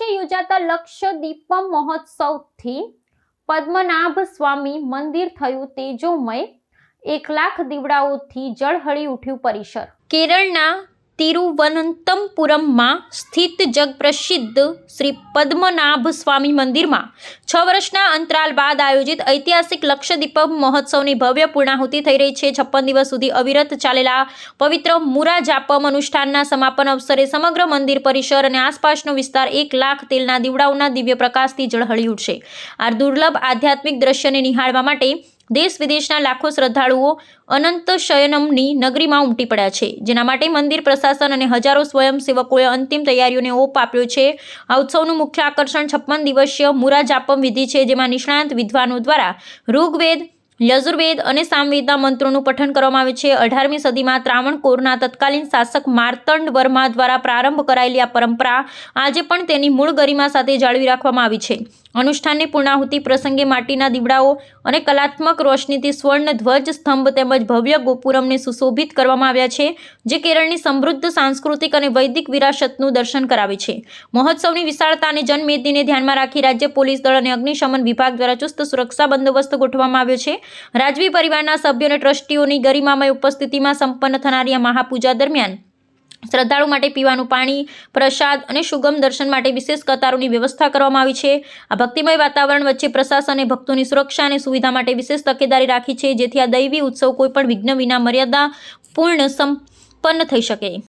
વર્ષે યોજાતા લક્ષદીપમ મહોત્સવથી પદ્મનાભ સ્વામી મંદિર થયું તેજોમય. એક લાખ દીવડાઓથી જળહળી ઉઠ્યું પરિસર. કેરળના તિરુવનંતમપુરમમાં સ્થિત જગપ્રસિદ્ધ શ્રી પદ્મનાભ સ્વામી મંદિરમાં છ વર્ષના અંતરાલ બાદ આયોજિત ઐતિહાસિક લક્ષદીપમ મહોત્સવની ભવ્ય પૂર્ણાહુતિ થઈ રહી છે. છપ્પન દિવસ સુધી અવિરત ચાલેલા પવિત્ર મુરાજાપમ અનુષ્ઠાનના સમાપન અવસરે સમગ્ર મંદિર, પરિસર અને આસપાસનો વિસ્તાર એક લાખ તેલના દીવડાઓના દિવ્ય પ્રકાશથી ઝળહળી ઉઠશે. આ દુર્લભ આધ્યાત્મિક દ્રશ્યને નિહાળવા માટે દેશ વિદેશના લાખો શ્રદ્ધાળુઓ અનંત શયનમની નગરીમાં ઉમટી પડ્યા છે, જેના માટે મંદિર પ્રશાસન અને હજારો સ્વયંસેવકોએ અંતિમ તૈયારીઓને ઓપ આપ્યો છે. આ ઉત્સવનું મુખ્ય આકર્ષણ છપ્પન દિવસીય મુરાજાપમ વિધિ છે, જેમાં નિષ્ણાંત વિદ્વાનો દ્વારા ઋગ્વેદ, યજુર્વેદ અને સામવેદના મંત્રોનું પઠન કરવામાં આવે છે. અઢારમી સદીમાં ત્રાવણકોરના તત્કાલીન શાસક માર્તંડ વર્મા દ્વારા પ્રારંભ કરાયેલી આ પરંપરા આજે પણ તેની મૂળ ગરિમા સાથે જાળવી રાખવામાં આવી છે. અનુષ્ઠાનની પૂર્ણાહુતિ પ્રસંગે માટીના દીવડાઓ અને કલાત્મક રોશનીથી સ્વર્ણ ધ્વજ સ્તંભ તેમજ ભવ્ય ગોપુરમને સુશોભિત કરવામાં આવ્યા છે, જે કેરળની સમૃદ્ધ સાંસ્કૃતિક અને વૈદિક વિરાસતનું દર્શન કરાવે છે. મહોત્સવની વિશાળતા અને જનમેદનીને ધ્યાનમાં રાખી રાજ્ય પોલીસ દળ અને અગ્નિશમન વિભાગ દ્વારા ચુસ્ત સુરક્ષા બંદોબસ્ત ગોઠવવામાં આવ્યો છે. રાજવી પરિવારના સભ્યો અને ટ્રસ્ટીઓની ગરિમામય ઉપસ્થિતિમાં સંપન્ન થનારી આ મહાપૂજા દરમિયાન શ્રદ્ધાળુ માટે પીવાનું પાણી, પ્રસાદ અને સુગમ દર્શન માટે વિશેષ કતારોની વ્યવસ્થા કરવામાં આવી છે. આ ભક્તિમય વાતાવરણ વચ્ચે પ્રશાસને ભક્તોની સુરક્ષા અને સુવિધા માટે વિશેષ તકેદારી રાખી છે, જેથી આ દૈવી ઉત્સવ કોઈપણ વિઘ્ન વિના મર્યાદા પૂર્ણ સંપન્ન થઈ શકે.